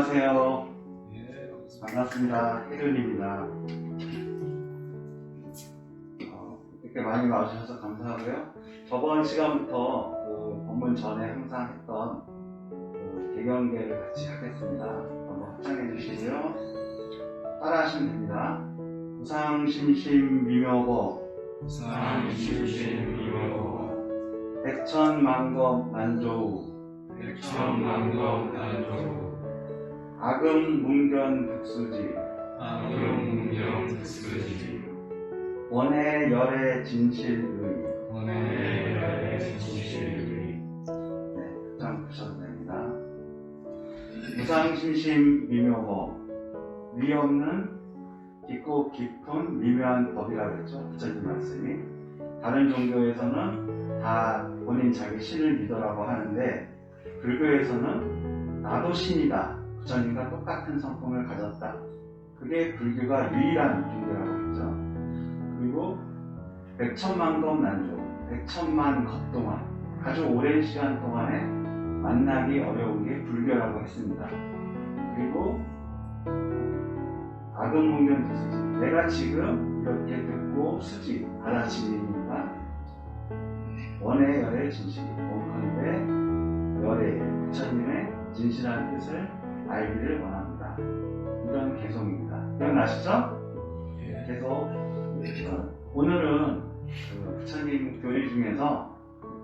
안녕하세요. 예, 반갑습니다. 혜륜입니다. 어, 이렇게 많이 와주셔서 감사하고요. 저번 시간부터 그 본문 전에 항상 했던 그 개경계를 같이 하겠습니다. 한번 합창해 주시고요. 따라 하시면 됩니다. 우상심심 미묘법 상심심 백천만검 난조우 백천만검 난조 악음 문견 북수지 악용경 스지 원해 열의 진실의 원의 진실의 네, 장 보셔도 됩니다. 무상심심 미묘법 위 없는 깊고 깊은 미묘한 법이라고 했죠. 부처님 말씀이 다른 종교에서는 다 본인 자기 신을 믿어라고 하는데 불교에서는 나도 신이다. 부처님과 똑같은 성품을 가졌다. 그게 불교가 유일한 종교라고 했죠. 그리고 백천만 검 난조, 백천만 것 동안 아주 오랜 시간 동안에 만나기 어려운 게 불교라고 했습니다. 그리고 악음문견 드수지. 내가 지금 이렇게 듣고 수지 받아들이니까 원의 열의 진실이 원컨대 열의 부처님의 진실한 뜻을 알기를 원합니다. 이런 개송입니다. 기억나시죠? 예, 계속 어, 오늘은 그 부처님 교리 중에서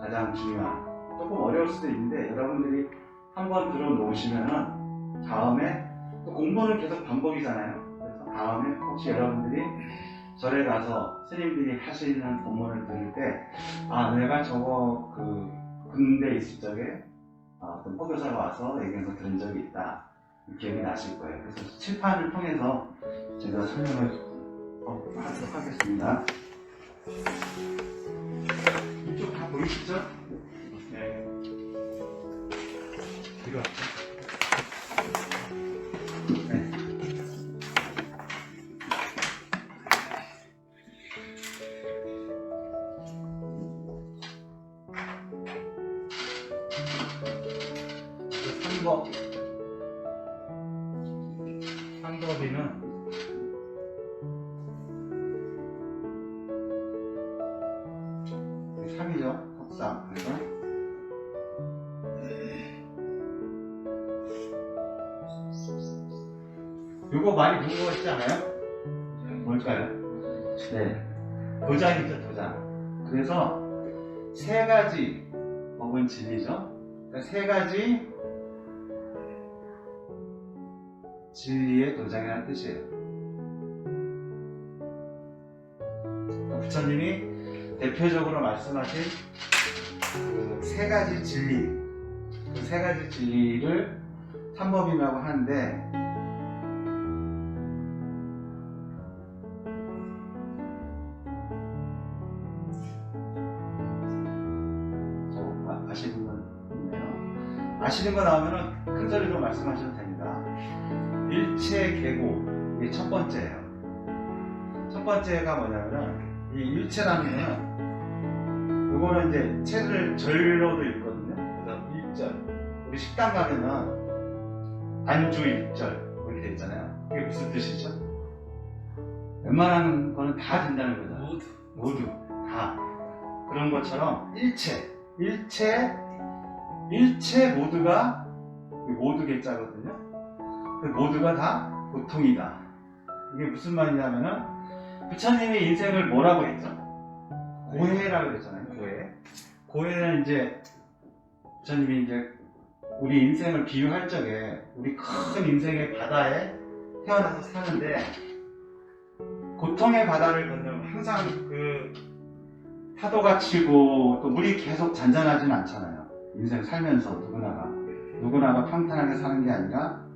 가장 중요한 조금 어려울 수도 있는데 여러분들이 한번 들어놓으시면은 다음에 또 공부는 계속 반복이잖아요. 그래서 다음에 혹시 여러분들이 절에 가서 스님들이 하시는 본문을 들을 때 아 내가 저거 그 군대 있을 적에 아, 어떤 포교사가 와서 얘기해서 들은 적이 있다 기억이 나실 거예요. 그래서 칠판을 통해서 제가 설명을 어, 하도록 하겠습니다. 이쪽 다 보이시죠? 네. 이거. 3법이는 3이죠, 합상. 그래서 이거 많이 궁금하시지 않아요? 뭘까요? 네. 도장이죠, 도장. 그래서 세 가지 법은 진리죠. 그러니까 세 가지 진리의 도장이라는 뜻이에요. 부처님이 대표적으로 말씀하신 그 세 가지 진리, 그 세 가지 진리를 삼법이라고 하는데 저 아- 아시는 분 있네요. 아시는 거 나오면은 큰 소리로 말씀하셔도 됩니다. 일체 계고 이게 첫 번째예요. 첫 번째가 뭐냐면은 이 일체라는 거는 요거는 이제 체를 절로도 읽거든요. 그래서 일절 우리 식당 가면은 안주 일절 이렇게 돼 있잖아요. 그게 무슨 뜻이죠? 웬만한 거는 다 된다는 거죠. 모두 모두 다 그런 것처럼 일체 일체 일체 모두가 이 모두 개자거든요 그 모두가 다 고통이다. 이게 무슨 말이냐면은 부처님이 인생을 뭐라고 했죠? 고해라고 그랬잖아요 고해. 고해는 이제 부처님이 이제 우리 인생을 비유할 적에 우리 큰 인생의 바다에 태어나서 사는데 고통의 바다를 건너면 항상 그 파도가 치고 또 물이 계속 잔잔하진 않잖아요. 인생 살면서 누구나가. 누구나가 평탄하게 사는 게 아니라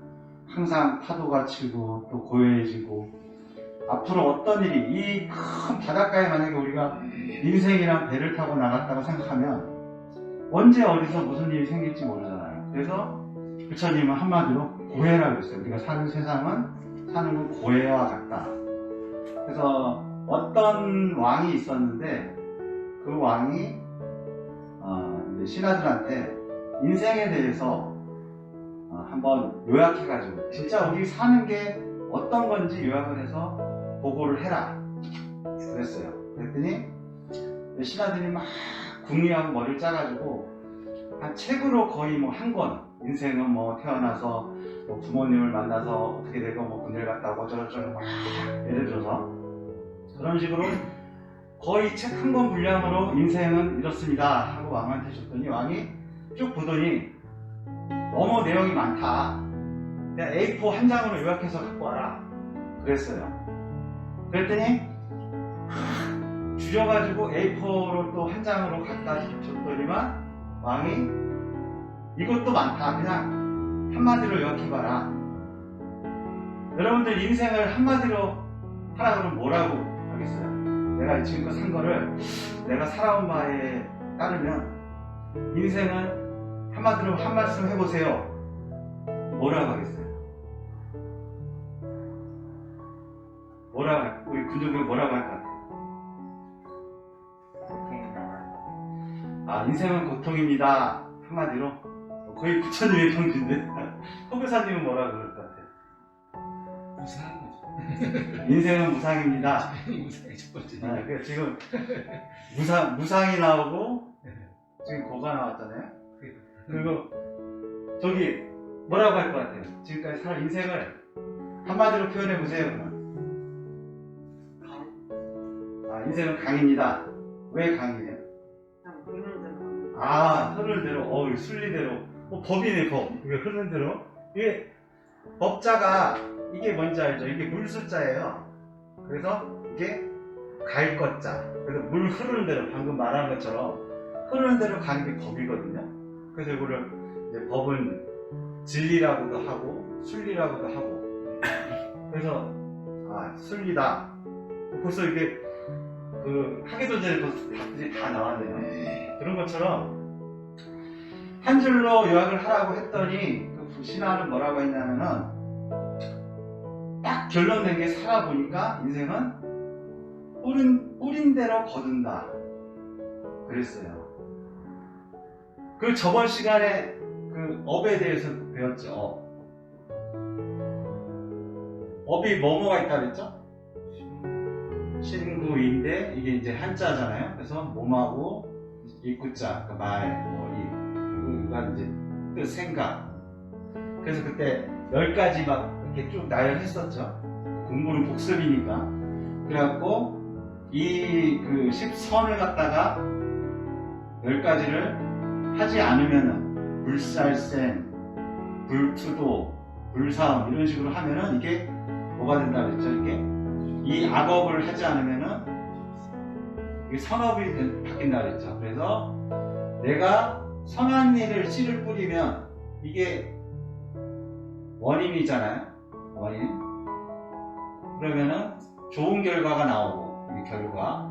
항상 파도가 치고 또 고요해지고 앞으로 어떤 일이 이 큰 바닷가에 만약에 우리가 인생이란 배를 타고 나갔다고 생각하면 언제 어디서 무슨 일이 생길지 모르잖아요. 그래서 부처님은 한마디로 고해라고 했어요. 우리가 사는 세상은 사는 건 고해와 같다. 그래서 어떤 왕이 있었는데 그 왕이 어, 신하들한테 인생에 대해서 어, 한번 요약해가지고 진짜 우리 사는 게 어떤 건지 요약을 해서 보고를 해라 그랬어요. 그랬더니 신하들이 막 궁리하고 머리를 짜가지고 한 책으로 거의 뭐 한 권 인생은 뭐 태어나서 뭐 부모님을 만나서 어떻게 되고 뭐 군대 갔다 오고 저쩌고 막 예를 들어서 그런 식으로 거의 책 한 권 분량으로 인생은 이렇습니다 하고 왕한테 줬더니 왕이 쭉 보더니 너무 내용이 많다. 그냥 A4 한 장으로 요약해서 갖고 와라. 그랬어요. 그랬더니 줄여가지고 A4로 또 한 장으로 갖다 줬더니만 왕이 이것도 많다. 그냥 한마디로 요약해봐라. 여러분들 인생을 한마디로 하라 그러면 뭐라고 하겠어요? 내가 지금껏 산 거를 내가 살아온 바에 따르면 인생은 한마디로 한 말씀 해보세요 뭐라고 하겠어요? 뭐라고 할- 우리 군중들 뭐라고 할 것 같아요? 아 인생은 고통입니다 한마디로 거의 부처님의 평지인데 호교사님은 뭐라고 그럴 것 같아요? 무사한 거죠. 인생은 무상입니다 무사의 첫 번째. 아, 그 지금 무상 무상이 나오고 지금 고가 나왔잖아요. 그리고 저기 뭐라고 할 것 같아요? 지금까지 살 인생을 한마디로 표현해 보세요. 아 인생은 강입니다. 왜 강이에요? 아 흐르는 대로, 어 순리대로, 어, 법이네 법. 이게 흐르는 대로. 이게 법자가 이게 뭔지 알죠? 이게 물 숫자예요. 그래서 이게 갈 것자. 그래서 물 흐르는 대로 방금 말한 것처럼 흐르는 대로 가는 게 법이거든요. 그래서 이거를 법은 진리라고도 하고 순리라고도 하고. 그래서 아 순리다. 벌써 이게 그 하기도 전에 답들이 다 나왔네요. 그런 것처럼 한 줄로 요약을 하라고 했더니 그 신하는 뭐라고 했냐면은 딱 결론 낸 게 살아보니까 인생은 뿌린, 뿌린 대로 거둔다. 그랬어요. 그 저번 시간에 그 업에 대해서 배웠죠. 업. 업이 뭐뭐가 있다 그랬죠? 신구인데 이게 이제 한자잖아요. 그래서 몸하고 입구자, 그 말, 뭐 이, 이거가 이제 뜻 생각. 그래서 그때 열 가지 막 이렇게 쭉 나열했었죠. 공부는 복습이니까. 그래갖고 이그 십선을 갖다가 열 가지를 하지 않으면은 불살생, 불투도, 불사음 이런 식으로 하면은 이게 뭐가 된다 그랬죠? 이게 이 악업을 하지 않으면은 이게 선업이 된- 바뀐다 그랬죠. 그래서 내가 선한 일을 씨를 뿌리면 이게 원인이잖아요. 원인. 그러면은 좋은 결과가 나오고 이 결과.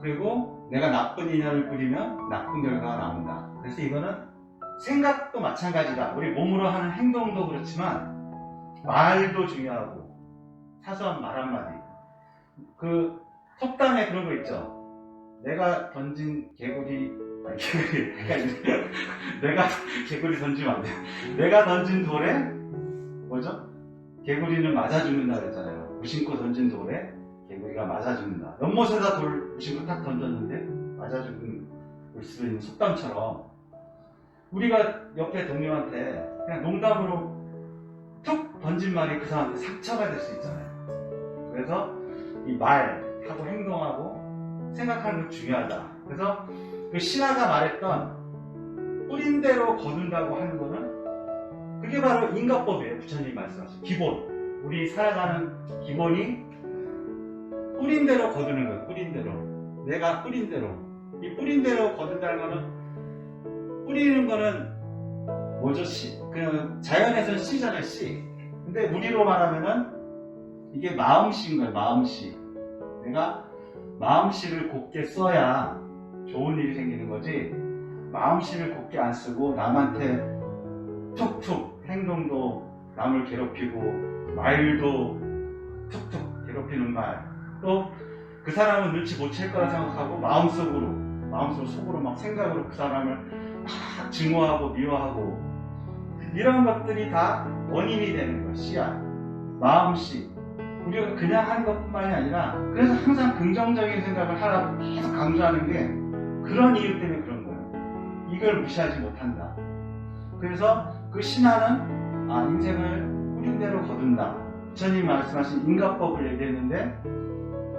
그리고 내가 나쁜 인연을 뿌리면 나쁜 결과가 나온다. 그래서 이거는 생각도 마찬가지다. 우리 몸으로 하는 행동도 그렇지만 말도 중요하고 사소한 말 한마디. 그 속담에 그런 거 있죠. 내가 던진 개구리 개구리. 내가 개구리 던지면 안 돼. 내가 던진 돌에 뭐죠? 개구리는 맞아 죽는다 그랬잖아요. 무심코 던진 돌에 개구리가 맞아 죽는다. 연못에다 돌 무심코 딱 던졌는데 맞아 죽을 수 있는 속담처럼 우리가 옆에 동료한테 그냥 농담으로 툭 던진 말이 그 사람한테 상처가 될 수 있잖아요. 그래서 이 말하고 행동하고 생각하는 게 중요하다. 그래서 그 신하가 말했던 뿌린 대로 거둔다고 하는 거는 그게 바로 인과법이에요. 부처님이 말씀하신 기본. 우리 살아가는 기본이 뿌린 대로 거두는 거예요. 뿌린 대로. 내가 뿌린 대로. 이 뿌린 대로 거둔다는 거는 뿌리는 거는 뭐죠? 씨. 그 자연에서는 씨잖아요. 씨. 근데 우리로 말하면은 이게 마음씨인 거예요. 마음씨. 내가 마음씨를 곱게 써야 좋은 일이 생기는 거지. 마음씨를 곱게 안 쓰고 남한테 툭툭 행동도 남을 괴롭히고 말도 툭툭 괴롭히는 말. 또 그 사람은 눈치 못 챌 거라 생각하고 마음속으로 마음속으로 속으로 막 생각으로 그 사람을 막 증오하고 미워하고 이런 것들이 다 원인이 되는 거야, 씨야. 마음씨. 우리가 그냥 하는 것뿐만이 아니라, 그래서 항상 긍정적인 생각을 하라고 계속 강조하는 게 그런 이유 때문에 그런 거예요. 이걸 무시하지 못한다. 그래서 그 신화는, 아, 인생을 꾸린 대로 거둔다. 부처님 말씀하신 인가법을 얘기했는데,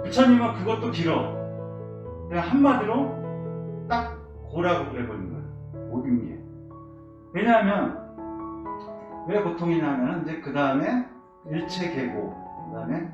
부처님은 그것도 길어. 그냥 한마디로 딱 고라고 그래버린 거예요. 모든 게. 왜냐하면, 왜 고통이냐면, 이제 그 다음에 일체 계고, 그 다음에